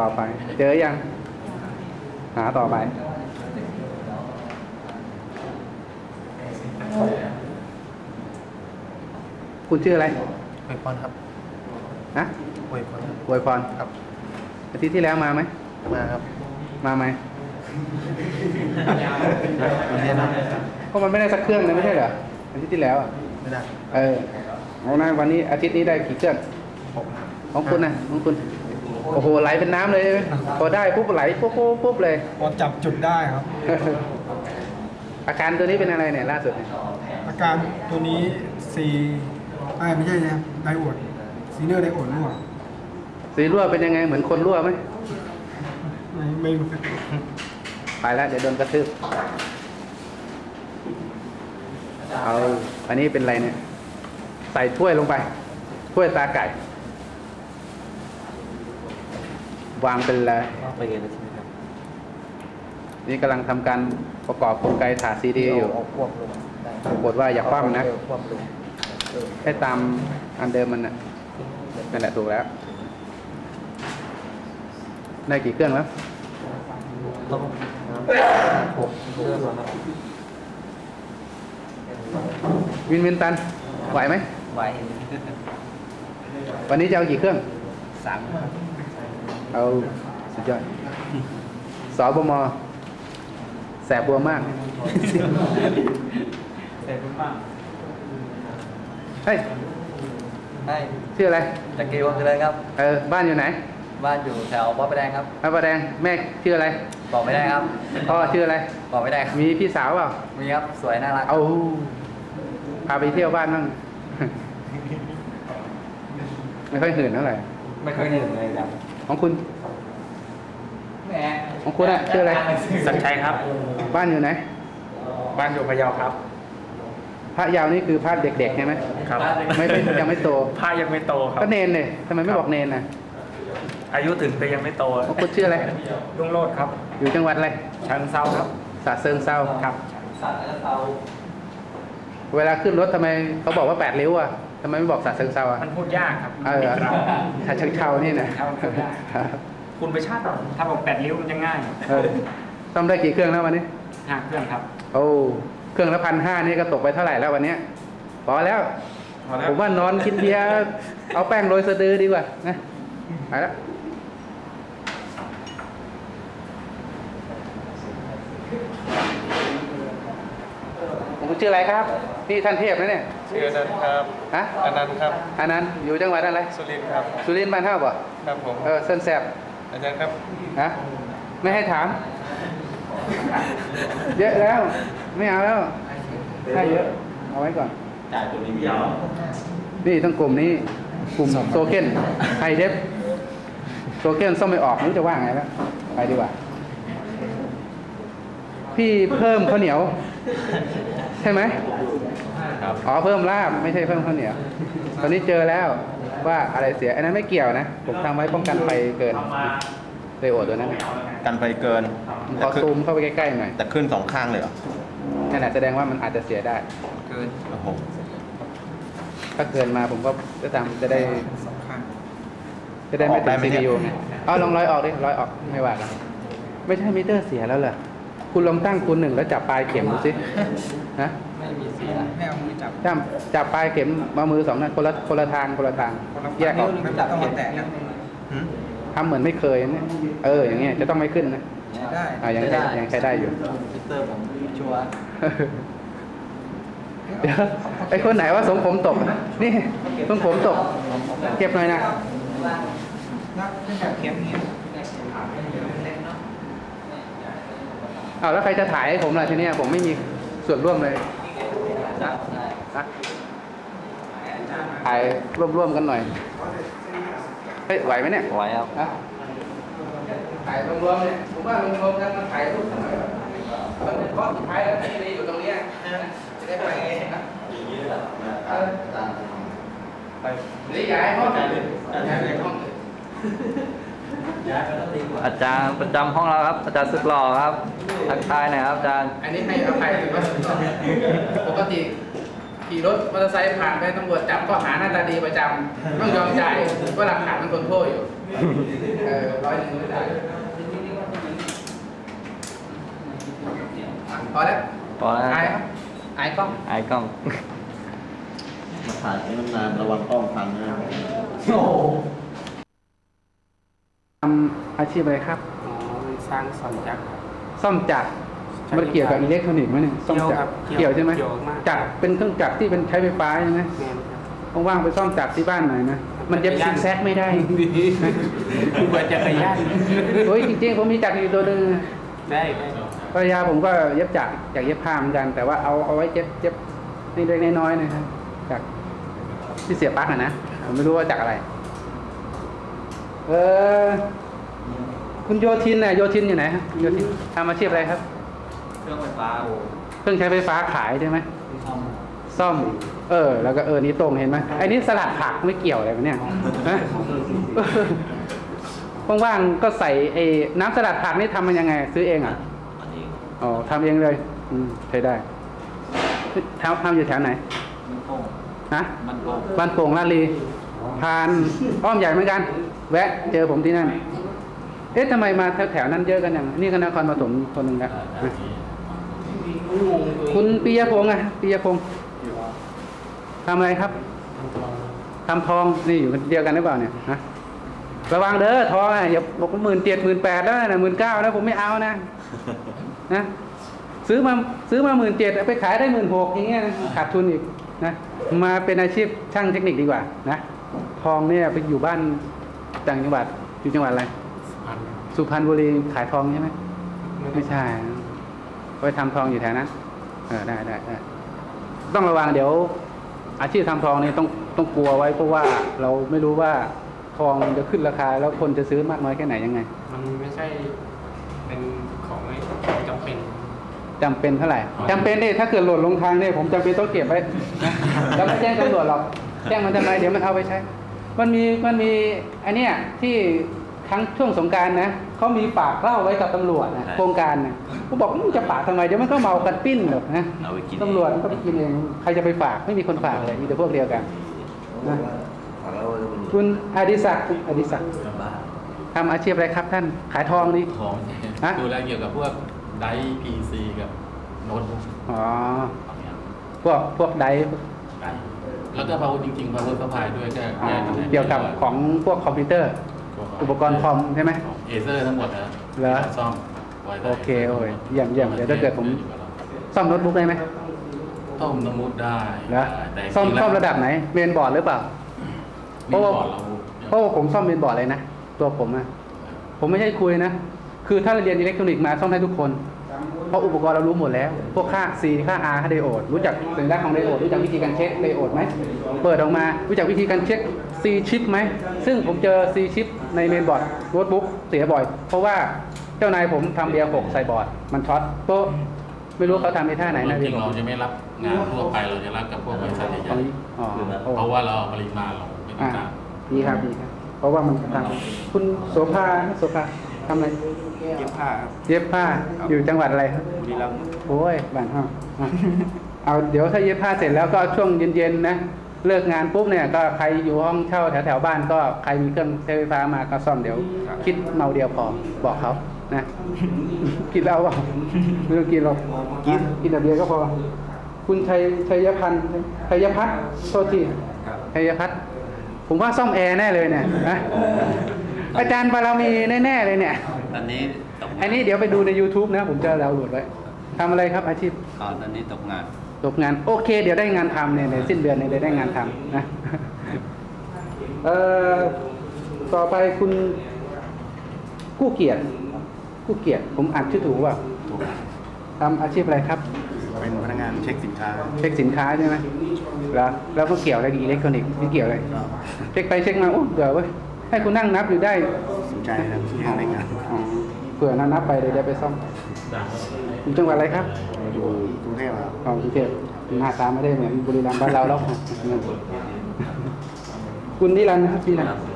ต่อไป เจอยัง หาต่อไป คุณชื่ออะไรอวยพรครับนะอวยพรครับอวยพรครับ อาทิตย์ที่แล้วมาไหม มาครับ มาไหมวันนี้นะเพราะมันไม่ได้สักเครื่องเลยไม่ใช่เหรอ อาทิตย์ที่แล้วอะ ไม่ได้ เออเอานะวันนี้อาทิตย์นี้ได้กี่เครื่องหกของคุณนะของคุณ โอ้โหไหลเป็นน้ำเลยใช่ไหมพอได้ปุ๊บไหลปุ๊บปุ๊บปุ๊บเลย พอจับจุดได้ครับ อาการตัวนี้เป็นอะไรเนี่ยล่าสุดเนี่ยอาการตัวนี้ซีไอ้ยไม่ใช่นะไดโอดซีเนอร์ไดโอดรั่วสีรั่วเป็นยังไงเหมือนคนรั่วไหมไม่ไม่รู้ไปแล้วเดี๋ยวโดนกระทืบเอาอันนี้เป็นอะไรเนี่ย ใส่ถ้วยลงไป ถ้วยตาไก่ วางเป็นอะไรไปเรียนแล้วใช่ไหมครับนี่กำลังทำการประกอบกลไกถาดซีดีอยู่เอาควบลงได้ปรากฏว่าอย่าคว่ำนะเออควบลงเออให้ตามอันเดิมมันน่ะนั่นแหละถูกแล้ว ได้กี่เครื่องแล้วต้องหกเครื่องแล้วครับวินวินตัน ไหวไหมไหว วันนี้จะเอากี่เครื่อง สามครับ เอาสุดยอดสบมแสบบัวมากเสร็จมากเฮ้ยได้ชื่ออะไรจากเกวงเลยครับเออบ้านอยู่ไหน บ้านอยู่แถวบ๊อบไปแดงครับพระประแดงแม่ชื่ออะไร บอกไม่ได้ครับพ่อชื่ออะไร บอกไม่ได้ครับมีพี่สาวเปล่ามีครับสวยน่ารักเอาพาไปเที่ยวบ้านบ้างไม่ค่อยหื่นเท่าไหร่ไม่เคยเห็นเลยครับ ของคุณ ของคุณอะชื่ออะไร สัญชัยครับ บ้านอยู่ไหน บ้านอยู่พะเยาครับ พระยาวนี่คือพระเด็กๆใช่ไหมครับ ไม่ไม่ยังไม่โตผ้ายังไม่โตครับ ก็เนนเลยทำไมไม่บอกเนนนะอายุถึงแต่ยังไม่โตของคุณชื่ออะไรลุงโลดครับ อยู่จังหวัดอะไรชันเซาครับสาเซิงเซาครับเวลาขึ้นรถทำไมเขาบอกว่าแปดริ้วอะ ทำไมไม่บอกสาเซิงเซาอะมันพูดยากครับเออชาเชิงเชานี่นะครับพูดยากครับคุณไปชาติถ้าบอกแปดริ้วมันจะง่ายเออต้องได้กี่เครื่องแล้ววันนี้ห้าเครื่องครับ โอ้เครื่องละพันห้านี่ก็ตกไปเท่าไหร่แล้ววันเนี้ยพอแล้วพอแล้ว ผมว่านอนกินเบียร์เอาแป้งโรยสะดือดีกว่านะไปแล้วผมชื่ออะไรครับ นี่ท่านเทพนะเนี่ย ชื่ออนันต์ครับฮะอนันต์ครับอันนั้นอยู่จังหวัดอะไรสุรินทร์ครับ สุรินทร์บ้านเท่าป่ะครับผมเออเส้นแสบอาจารย์ครับฮะไม่ให้ถาม เยอะแล้ว ไม่เอาแล้วให้เยอะ เอาไว้ก่อนจ่ายตัวนี้ยาวนี่ทั้งกลุ่มนี้ กลุ่มโซเคนไฮเดฟโซเคนส้มไม่ออกไม่รู้จะว่าไงแล้วไปดีกว่า พี่เพิ่มข้าวเหนียว ใช่ไหมอ๋อเพิ่มลาบไม่ใช่เพิ่มข้าวเหนียวตอนนี้เจอแล้วว่าอะไรเสียอันนั้นไม่เกี่ยวนะ ผมทำไว้ป้องกันไฟเกินเลยโอดตัวนั้นน่ะกันไปเกินผมขอซูมเข้าไปใกล้ๆหน่อยแต่ขึ้นสองข้างเลยเหรอนั่นแหละแสดงว่ามันอาจจะเสียได้ เกินโอ้โหถ้าเกินมาผมก็จะทำจะได้สองข้างจะได้ไม่ออกได้ถึงไหมเนี่ย CPU ไงเอาลองร้อยออกดิร้อยออกไม่ว่ากันไม่ใช่มิเตอร์เสียแล้วเหรอ คุณลองตั้งคูณหนึ่งแล้วจับปลายเข็มดูสินะไม่มีเสียไม่เอามือจับจับจับปลายเข็มมามือสองนั่นคนละคนละทางคนละทางแยกออกไม่จับต้องมาแตะกันหืมทำเหมือนไม่เคยเนี่ยเออ อย่างเงี้ยจะต้องไม่ขึ้นนะใช้ได้อ่ายังใช้ยังใช้ได้อยู่มิเตอร์ผมชัวร์เดี๋ยวไอ้คนไหนว่าสมผมตก นี่สมผมตก เก็บหน่อยนะนะไม่แบบเข็มเงี้ย เอาแล้วใครจะถ่ายให้ผมล่ะทีเนี้ยผมไม่มีส่วนร่วมเลยได้นะถ่ายร่วมๆกันหน่อยเฮ้ยไหวไหมเนี่ยไหวครับฮะถ่ายรวมๆเนี่ยผมว่ารวมๆกันมาถ่ายรูปกันหน่อยมันเป็นข้อสุดท้ายแล้วที่นี่อยู่ตรงเนี้ยจะได้ไปนะเออไปหรือย้ายห้องเลยย้ายไปห้องเลย อาจารย์ประจำห้องเราครับ อาจารย์สุดหล่อครับทักทายหน่อยครับอาจารย์ อันนี้ให้อภัยหรือว่าปกติขี่รถมอเตอร์ไซค์ผ่านไปตำรวจจับก็หาหน้าตาดีประจำต้องยอมจ่ายก็หลักฐานมันทนโทษอยู่เออร้อยหนึ่งไม่ได้พอแล้วพอแล้วอายครับอายกล้องไอ้กล้องมาถ่ายให้นานๆระวังกล้องพังนะทำ อาชีพอะไรครับสร้างสอนจักรซ่อมจักรมันเกี่ยวกับอิเล็กทรอนิกส์ไหมเนี่ยซ่อมจักรเกี่ยวครับเกี่ยวใช่ไหมเกี่ยวมาก จักรเป็นเครื่องจักรที่เป็นใช้ไฟฟ้าใช่ไหมแมนครับว่างๆไปซ่อมจักรที่บ้านหน่อยนะมันเย็บซิกแซกไม่ได้เปิดจักรยานโอ้ยจริงๆผมมีจักรอยู่ตัวหนึงได้ได้ภรรยาผมก็เย็บจักรอยากเย็บผ้าเหมือนกัน แต่ว่าเอาเอาไว้เย็บเย็บเล็กๆน้อยๆนะครับจักรที่เสียบปลั๊กอะนะผมไม่รู้ว่าจักรอะไร เออ คุณโยทินน่ะโยทินอยู่ไหนครับโยทินทำอาชีพอะไรครับ เครื่องไฟฟ้าโอ้เครื่องใช้ไฟฟ้าขายใช่ไหมซ่อมเออ แล้วก็เออนี่ตรงเห็นไหมไอ้นี่สลัดผักไม่เกี่ยวอะไรวะเนี่ยฮะว่างๆก็ใส่ไอ้น้ำสลัดผักนี่ทำมันยังไง ซื้อเองอะอันนี้อ๋อทำเองเลย อืมใช้ได้ทำทำอยู่แถวไหนมันโป่งนะมันโป่งบ้านโป่งลาดลีผ่านอ้อมใหญ่เหมือนกัน แวะ เจอผมที่นั่น เอ๊ะทำไมมาแถวๆนั้นเยอะกันอย่างนี่ก็นครปฐมคนหนึ่งนะคุณปิยพงษ์อะปิยพงษ์ทำอะไรครับทำทองนี่อยู่เดียวกันหรือเปล่าเนี่ยฮะระวังเด้อทองอะอย่าบอกหมื่นเจ็ดหมื่นแปดแล้วนะหมื่นเก้าแล้วผมไม่เอานะนะซื้อมาซื้อมาหมื่นเจ็ดไปขายได้หมื่นหกอย่างเงี้ยนะขาดทุนอีกนะมาเป็นอาชีพช่างเทคนิคดีกว่านะทองเนี่ยไปอยู่บ้านต่างจังหวัดอยู่จังหวัดอะไร พันสุพรรณบุรีขายทองใช่ไหมไม่ใช่นะไปทำทองอยู่แถวนั้นเออได้ได้ได้ต้องระวังเดี๋ยว อาชีพทำทองนี่ต้องต้องกลัวไว้เพราะว่าเราไม่รู้ว่าทองมันจะขึ้นราคา แล้วคนจะซื้อมากน้อยแค่ไหนยังไง มันไม่ใช่เป็นของไม่ของจำเป็นจำเป็นเท่าไหร่จำเป็นดิถ้าเกิดหล่นลงทางเนี่ยผมจำเป็นต้องเก็บไว้นะแล้วไม่แจ้งตำรวจหรอกแจ้งมันทำไมเดี๋ยวมันเอาไปใช้ มันมีมันมีอันเนี้ยที่ ครั้งช่วงสงกรารนะเขามีปากเล่าไว้กับตำรวจนะโครงการนะเขาบอกมึงจะปากทำไมเดี๋ยวมันก็เมากันปิ้นหรอกนะเอาไปกินตำรวจก็ไปกินเองใครจะไปฝากไม่มีคนฝากเลยมีแต่พวกเดียวกันนะคุณอดิศักดิ์อดิศักดิ์บ้าทำอาชีพอะไรครับท่านขายทองนี่ของฮะดูแลเกี่ยวกับพวกไดพีซีกับโน้ตบุ๊กอ๋อพวกพวกไดร์ไดแล้วก็พาวจริงๆพาวเวอร์สปายด้วยก็อ๋อแยกกันเกี่ยวกับของพวกคอมพิวเตอร์ อุปกรณ์คอมใช่ไหมเอเซอร์ทั้งหมดนะเหรอซ่อมไว้ได้โอเคโอ้ยเยี่ยมเยี่ยมเดี๋ยวถ้าเกิดผมซ่อมโน้ตบุ๊กได้ไหมต้มน้ำมูดได้เหรอแต่ซ่อมจงๆแล้วซ่อมระดับไหนเมนบอร์ดหรือเปล่ามีบอร์ดเราเพราะว่าผมซ่อมเมนบอร์ดเลยนะตัวผมอะผมไม่ใช่คุยนะ คือถ้าเราเรียนอิเล็กทรอนิกส์มาซ่อมได้ทุกคน เพราะอุปกรณ์เรารู้หมดแล้ว พวกค่า C ค่า R ค่าไดโอด รู้จักสัญลักษณ์ของไดโอด รู้จักวิธีการเช็คไดโอดไหม เปิดออกมา รู้จักวิธีการเช็ค C ชิปไหม ซึ่งผมเจอ C ชิปในเมนบอร์ดโน้ตบุ๊กเสียบ่อย เพราะว่าเจ้านายผมทำเบียร์หกใส่บอร์ด มันช็อตโป๊ะไม่รู้เขาทำในท่าไหนนะจเบีริยงร์ๆหเรากจะไม่รับงานทั่วไปเราจะรับกับพวกบริษัทใหตรญ่งนี้อ๋อโอ้ๆเพราะว่าเราเอาปริมาณเราไม่ต้ออ่างการดีครับดีครับ เพราะว่ามันทำคุณโสภาโสภาทำอะไรเย็บผ้าครับเย็บผ้าอยู่จังหวัดอะไรครับบุรีรัมย์โอ้ยบ้านห้องอะเอาเดี๋ยวถ้าเย็บผ้าเสร็จแล้วก็ช่วงเย็นๆนะ เลิกงานปุ๊บเนี่ยก็ใครอยู่ห้องเช่าแถวๆบ้านก็ใครมีเครื่องใช้ไฟฟ้ามาก็ซ่อมเดี๋ยว คิดเมาเดียวพอบอกเขานะกินเหล้าเปล่าไม่ต้องกินหรอกกินกินแต่เบียร์ก็พอ คุณชัยชัยพันธ์ชัยพัฒน์โทษทีชัยพัฒน์ผมว่าซ่อมแอร์แน่เลยเนี่ยนะอาจารย์บารมีแน่ๆเลยเนี่ยตอนนี้ตกอันนี้เดี๋ยวไปดูใน YouTube นะ ผมจะดาวน์โหลดไว้ทำอะไรครับอาชีพอ๋อตอนนี้ตกงาน ตกงานโอเค เดี๋ยวได้งานทำเนี่ยในสิ้นเดือนเนี่ยเดี๋ยวได้งานทำนะเอ่อต่อไปคุณกู้เกียรติกู้เกียรติผมอ่านชื่อถูกว่าทำอาชีพอะไรครับ เป็นพนักงานเช็คสินค้า เช็คสินค้าใช่ไหมแล้วแล้วก็เกี่ยวอะไรกับอิเล็กทรอนิกส์ไม่เกี่ยวอะไรเช็คไปเช็คมาโอ้เดี๋ยวเว้ยให้คุณนั่งนับอยู่ได้สนใจนะครับที่ในงานอ๋อเผื่อนับนับไปเดี๋ยวจะไปซ่อม อยู่จังหวัดอะไรครับอยู่กรุงเทพครับของกรุงเทพหน้าตาไม่ได้เหมือนบุรีรัมย์บ้านเราแล้วคุณนิรันดร์นะครับนิรันดร์